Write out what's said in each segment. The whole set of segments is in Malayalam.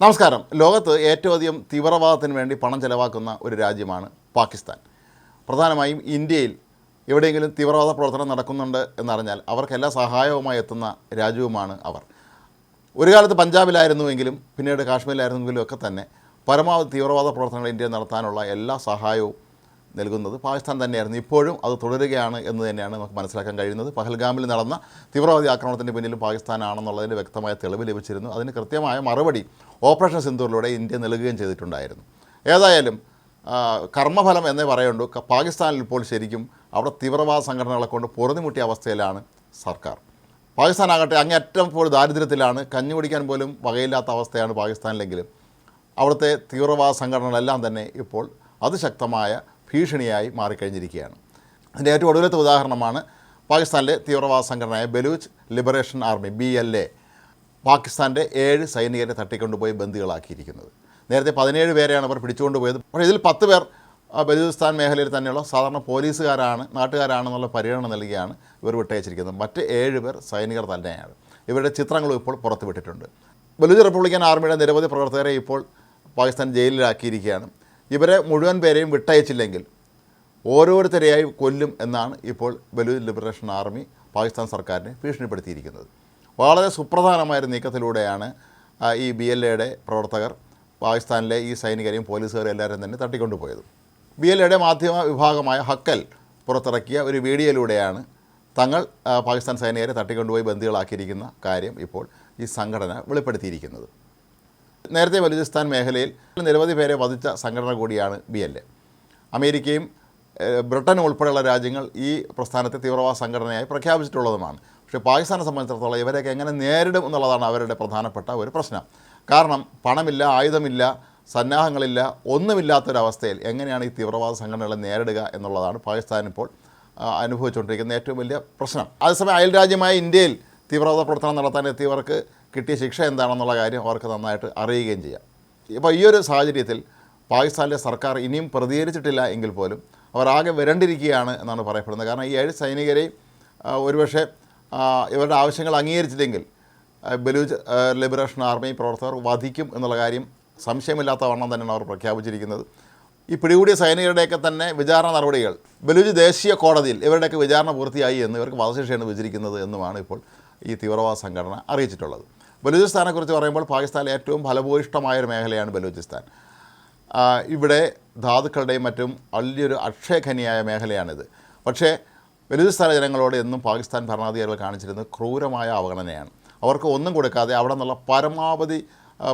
നമസ്കാരം. ലോകത്ത് ഏറ്റവും അധികം തീവ്രവാദത്തിന് വേണ്ടി പണം ചെലവാക്കുന്ന ഒരു രാജ്യമാണ് പാകിസ്ഥാൻ. പ്രധാനമായും ഇന്ത്യയിൽ എവിടെയെങ്കിലും തീവ്രവാദ പ്രവർത്തനം നടക്കുന്നുണ്ട് എന്നറിഞ്ഞാൽ അവർക്ക് എല്ലാ സഹായവുമായി എത്തുന്ന രാജ്യവുമാണ് അവർ. ഒരു കാലത്ത് പഞ്ചാബിലായിരുന്നുവെങ്കിലും പിന്നീട് കാശ്മീരിലായിരുന്നെങ്കിലും ഒക്കെ തന്നെ പരമാവധി തീവ്രവാദ പ്രവർത്തനങ്ങൾ ഇന്ത്യ നടത്താനുള്ള എല്ലാ സഹായവും നൽകുന്നത്. പാകിസ്ഥാൻ തന്നെയായിരുന്നു. ഇപ്പോഴും അത് തുടരുകയാണ് എന്ന് തന്നെയാണ് നമുക്ക് മനസ്സിലാക്കാൻ കഴിയുന്നത്. പഹൽഗാമിൽ നടന്ന തീവ്രവാദി ആക്രമണത്തിന്റെ പിന്നിലും പാകിസ്ഥാനാണെന്നുള്ളതിന് വ്യക്തമായ തെളിവ് ലഭിച്ചിരുന്നു. അതിന് കൃത്യമായ മറുപടി ഓപ്പറേഷൻ സിന്ധൂറിലൂടെ ഇന്ത്യ നൽകുകയും ചെയ്തിട്ടുണ്ടായിരുന്നു. ഏതായാലും കർമ്മഫലം എന്നേ പറയുള്ളൂ. പാകിസ്ഥാനിൽ ഇപ്പോൾ ശരിക്കും അവിടെ തീവ്രവാദ സംഘടനകളെ കൊണ്ട് പൊറുതിമുട്ടിയ അവസ്ഥയിലാണ് സർക്കാർ. പാകിസ്ഥാനാകട്ടെ അങ്ങേറ്റം ഇപ്പോൾ ദാരിദ്ര്യത്തിലാണ്. കഞ്ഞി കുടിക്കാൻ പോലും വകയില്ലാത്ത അവസ്ഥയാണ് പാകിസ്ഥാനിലെങ്കിലും. അവിടുത്തെ തീവ്രവാദ സംഘടനകളെല്ലാം തന്നെ ഇപ്പോൾ അതിശക്തമായ ഭീഷണിയായി മാറിക്കഴിഞ്ഞിരിക്കുകയാണ്. അതിന്റെ ഏറ്റവും ഒടുവിലത്തെ ഉദാഹരണമാണ് പാകിസ്ഥാനിലെ തീവ്രവാദ സംഘടനയായ Baloch liberation army B L A പാകിസ്ഥാന്റെ ഏഴ് സൈനികരെ തട്ടിക്കൊണ്ടുപോയി ബന്ദികളാക്കിയിരിക്കുന്നത്. നേരത്തെ പതിനേഴ് പേരെയാണ് അവർ പിടിച്ചുകൊണ്ടുപോയത്. പക്ഷേ ഇതിൽ പത്ത് പേർ ബലൂചിസ്ഥാൻ മേഖലയിൽ തന്നെയുള്ള സാധാരണ പോലീസുകാരാണ് നാട്ടുകാരാണെന്നുള്ള പരിഗണന നൽകിയാണ് ഇവർ വിട്ടയച്ചിരിക്കുന്നത്. മറ്റ് ഏഴ് പേർ സൈനികർ തന്നെയാണ്. ഇവരുടെ ചിത്രങ്ങളും ഇപ്പോൾ പുറത്തുവിട്ടിട്ടുണ്ട്. ബലൂജ് റിപ്പബ്ലിക്കൻ ആർമിയുടെ നിരവധി പ്രവർത്തകരെ ഇപ്പോൾ പാകിസ്ഥാൻ ജയിലിലാക്കിയിരിക്കുകയാണ്. ഇവരെ മുഴുവൻ പേരെയും വിട്ടയച്ചില്ലെങ്കിൽ ഓരോരുത്തരെയായി കൊല്ലും എന്നാണ് ഇപ്പോൾ ബലൂച്ച് ലിബറേഷൻ ആർമി പാകിസ്ഥാൻ സർക്കാരിനെ ഭീഷണിപ്പെടുത്തിയിരിക്കുന്നത്. വളരെ സുപ്രധാനമായൊരു നീക്കത്തിലൂടെയാണ് ഈ ബി എൽ എയുടെ പ്രവർത്തകർ പാകിസ്ഥാനിലെ ഈ സൈനികരെയും പോലീസുകാരെയും എല്ലാവരും തന്നെ തട്ടിക്കൊണ്ടുപോയത്. ബി എൽ എയുടെ മാധ്യമ വിഭാഗമായ ഹക്കൽ പുറത്തിറക്കിയ ഒരു വീഡിയോയിലൂടെയാണ് തങ്ങൾ പാകിസ്ഥാൻ സൈനികരെ തട്ടിക്കൊണ്ടുപോയി ബന്ദികളാക്കിയിരിക്കുന്ന കാര്യം ഇപ്പോൾ ഈ സംഘടന വെളിപ്പെടുത്തിയിരിക്കുന്നത്. നേരത്തെ ബലൂചിസ്ഥാൻ മേഖലയിൽ നിരവധി പേരെ വധിച്ച സംഘടന കൂടിയാണ് ബി എൽ എ. അമേരിക്കയും ബ്രിട്ടൻ ഉൾപ്പെടെയുള്ള രാജ്യങ്ങൾ ഈ പ്രസ്ഥാനത്തെ തീവ്രവാദ സംഘടനയായി പ്രഖ്യാപിച്ചിട്ടുള്ളതുമാണ്. പക്ഷേ പാകിസ്ഥാനെ സംബന്ധിച്ചിടത്തോളം ഇവരെയൊക്കെ എങ്ങനെ നേരിടും എന്നുള്ളതാണ് അവരുടെ പ്രധാനപ്പെട്ട ഒരു പ്രശ്നം. കാരണം പണമില്ല ആയുധമില്ല സന്നാഹങ്ങളില്ല ഒന്നുമില്ലാത്തൊരവസ്ഥയിൽ എങ്ങനെയാണ് ഈ തീവ്രവാദ സംഘടനകളെ നേരിടുക എന്നുള്ളതാണ് പാകിസ്ഥാൻ ഇപ്പോൾ അനുഭവിച്ചുകൊണ്ടിരിക്കുന്ന ഏറ്റവും വലിയ പ്രശ്നം. അതേസമയം അയൽ രാജ്യമായ ഇന്ത്യയിൽ തീവ്രവാദ പ്രവർത്തനം നടത്താൻ എത്തിയവർക്ക് കിട്ടിയ ശിക്ഷ എന്താണെന്നുള്ള കാര്യം അവർക്ക് നന്നായിട്ട് അറിയുകയും ചെയ്യാം. ഇപ്പോൾ ഈ ഒരു സാഹചര്യത്തിൽ പാകിസ്ഥാനിലെ സർക്കാർ ഇനിയും പ്രതികരിച്ചിട്ടില്ല എങ്കിൽ പോലും അവർ ആകെ വരണ്ടിരിക്കുകയാണ് എന്നാണ് പറയപ്പെടുന്നത്. കാരണം ഈ ഏഴ് സൈനികരെയും ഒരുപക്ഷെ ഇവരുടെ ആവശ്യങ്ങൾ അംഗീകരിച്ചില്ലെങ്കിൽ ബലൂച്ച് ലിബറേഷൻ ആർമി പ്രവർത്തകർ വധിക്കും എന്നുള്ള കാര്യം സംശയമില്ലാത്ത വണ്ണം തന്നെയാണ് അവർ പ്രഖ്യാപിച്ചിരിക്കുന്നത്. ഈ പിടികൂടിയ സൈനികരുടെയൊക്കെ തന്നെ വിചാരണ നടപടികൾ ബലൂജ് ദേശീയ കോടതിയിൽ ഇവരുടെയൊക്കെ വിചാരണ പൂർത്തിയായി എന്ന് ഇവർക്ക് വധശിക്ഷയാണ് വിചരിക്കുന്നത് എന്നുമാണ് ഇപ്പോൾ ഈ തീവ്രവാദ സംഘടന അറിയിച്ചിട്ടുള്ളത്. ബലൂചിസ്ഥാനെക്കുറിച്ച് പറയുമ്പോൾ പാകിസ്ഥാനിലെ ഏറ്റവും ഫലഭൂയിഷ്ടമായ ഒരു മേഖലയാണ് ബലൂചിസ്ഥാൻ. ഇവിടെ ധാതുക്കളുടെയും മറ്റും വലിയൊരു അക്ഷയഖനിയായ മേഖലയാണിത്. പക്ഷേ ബലൂചിസ്ഥാന ജനങ്ങളോട് എന്നും പാകിസ്ഥാൻ ഭരണാധികാരികൾ കാണിച്ചിരുന്നത് ക്രൂരമായ അവഗണനയാണ്. അവർക്ക് ഒന്നും കൊടുക്കാതെ അവിടെ നിന്നുള്ള പരമാവധി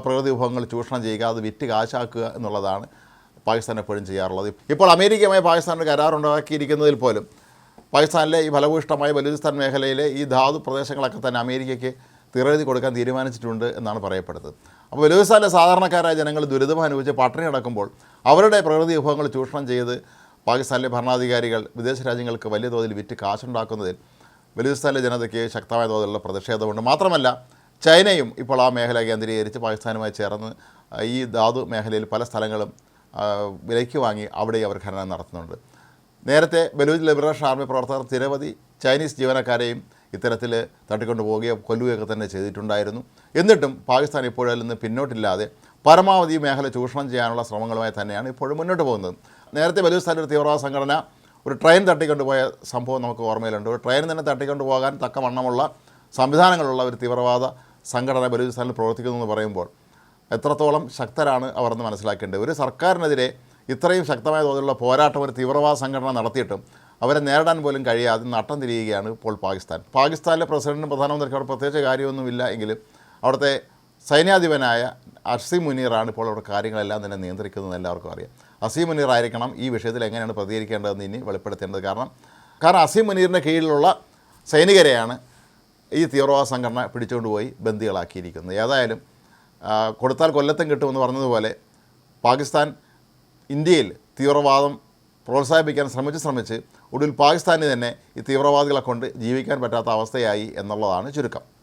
പ്രകൃതി വിഭവങ്ങൾ ചൂഷണം ചെയ്യുക അത് വിറ്റ് കാശാക്കുക എന്നുള്ളതാണ് പാകിസ്ഥാൻ എപ്പോഴും ചെയ്യാറുള്ളത്. ഇപ്പോൾ അമേരിക്കയുമായി പാകിസ്ഥാൻ ഒരു കരാറുണ്ടാക്കിയിരിക്കുന്നതിൽ പോലും പാകിസ്ഥാനിലെ ഈ ഫലഭൂയിഷ്ടമായ ബലൂചിസ്ഥാൻ മേഖലയിലെ ഈ ധാതു പ്രദേശങ്ങളൊക്കെ തന്നെ അമേരിക്കയ്ക്ക് തിറെഴുതി കൊടുക്കാൻ തീരുമാനിച്ചിട്ടുണ്ട് എന്നാണ് പറയപ്പെടുന്നത്. അപ്പോൾ ബലൂചിസ്ഥാനിലെ സാധാരണക്കാരായ ജനങ്ങൾ ദുരിതം അനുഭവിച്ച് പട്ടിണി അടക്കുമ്പോൾ അവരുടെ പ്രകൃതി വിഭവങ്ങൾ ചൂഷണം ചെയ്ത് പാകിസ്ഥാനിലെ ഭരണാധികാരികൾ വിദേശ രാജ്യങ്ങൾക്ക് വലിയ തോതിൽ വിറ്റ് കാശുണ്ടാക്കുന്നതിൽ ബലൂചിസ്ഥാനിലെ ജനതയ്ക്ക് ശക്തമായ തോതിലുള്ള പ്രതിഷേധമുണ്ട്. മാത്രമല്ല ചൈനയും ഇപ്പോൾ ആ മേഖല കേന്ദ്രീകരിച്ച് പാകിസ്ഥാനുമായി ചേർന്ന് ഈ ധാതു മേഖലയിൽ പല സ്ഥലങ്ങളും വിലയ്ക്ക് വാങ്ങി അവിടെ അവർ ഖനനം നടത്തുന്നുണ്ട്. നേരത്തെ ബലൂജ് ലിബറേഷൻ ആർമി പ്രവർത്തകർ നിരവധി ചൈനീസ് ജീവനക്കാരെയും ഇത്തരത്തിൽ തട്ടിക്കൊണ്ടു പോവുകയോ കൊല്ലുകയൊക്കെ തന്നെ ചെയ്തിട്ടുണ്ടായിരുന്നു. എന്നിട്ടും പാകിസ്ഥാൻ ഇപ്പോഴതിൽ നിന്ന് പിന്നോട്ടില്ലാതെ പരമാവധി മേഖല ചൂഷണം ചെയ്യാനുള്ള ശ്രമങ്ങളുമായി തന്നെയാണ് ഇപ്പോഴും മുന്നോട്ട് പോകുന്നത്. നേരത്തെ ബലൂചിസ്ഥാനിൽ ഒരു തീവ്രവാദ സംഘടന ഒരു ട്രെയിൻ തട്ടിക്കൊണ്ടുപോയ സംഭവം നമുക്ക് ഓർമ്മയിലുണ്ട്. ഒരു ട്രെയിൻ തന്നെ തട്ടിക്കൊണ്ടു പോകാൻ തക്കവണ്ണമുള്ള സംവിധാനങ്ങളുള്ള ഒരു തീവ്രവാദ സംഘടന ബലൂചിസ്ഥാനിൽ പ്രവർത്തിക്കുന്നു എന്ന് പറയുമ്പോൾ എത്രത്തോളം ശക്തരാണ് അവർ എന്ന് മനസ്സിലാക്കേണ്ടത്. ഒരു സർക്കാരിനെതിരെ ഇത്രയും ശക്തമായ തോതിലുള്ള പോരാട്ടം ഒരു തീവ്രവാദ സംഘടന നടത്തിയിട്ടും അവരെ നേരിടാൻ പോലും കഴിയാതെ നട്ടം തിരിയുകയാണ് ഇപ്പോൾ പാകിസ്ഥാൻ. പാകിസ്ഥാനിലെ പ്രസിഡന്റും പ്രധാനമന്ത്രിക്കും അവിടെ പ്രത്യേകിച്ച് കാര്യമൊന്നുമില്ല എങ്കിലും അവിടുത്തെ സൈന്യാധിപനായ അസീം മുനീറാണ് ഇപ്പോൾ അവിടെ കാര്യങ്ങളെല്ലാം തന്നെ നിയന്ത്രിക്കുന്നത് എല്ലാവർക്കും അറിയാം. അസീം മുനീർ ആയിരിക്കണം ഈ വിഷയത്തിൽ എങ്ങനെയാണ് പ്രതികരിക്കേണ്ടതെന്ന് ഇനി വെളിപ്പെടുത്തേണ്ടത്. കാരണം കാരണം അസീം മുനീറിന്റെ കീഴിലുള്ള സൈനികരെയാണ് ഈ തീവ്രവാദ സംഘടന പിടിച്ചുകൊണ്ടുപോയി ബന്ദികളാക്കിയിരിക്കുന്നത്. ഏതായാലും കൊടുത്താൽ കൊല്ലത്തും കിട്ടുമെന്ന് പറഞ്ഞതുപോലെ പാകിസ്ഥാൻ ഇന്ത്യയിൽ തീവ്രവാദം പ്രോത്സാഹിപ്പിക്കാൻ ശ്രമിച്ച് ശ്രമിച്ച് ഒടുവിൽ പാകിസ്ഥാനിൽ തന്നെ ഈ തീവ്രവാദികളെ കൊണ്ട് ജീവിക്കാൻ പറ്റാത്ത അവസ്ഥയായി എന്നുള്ളതാണ് ചുരുക്കം.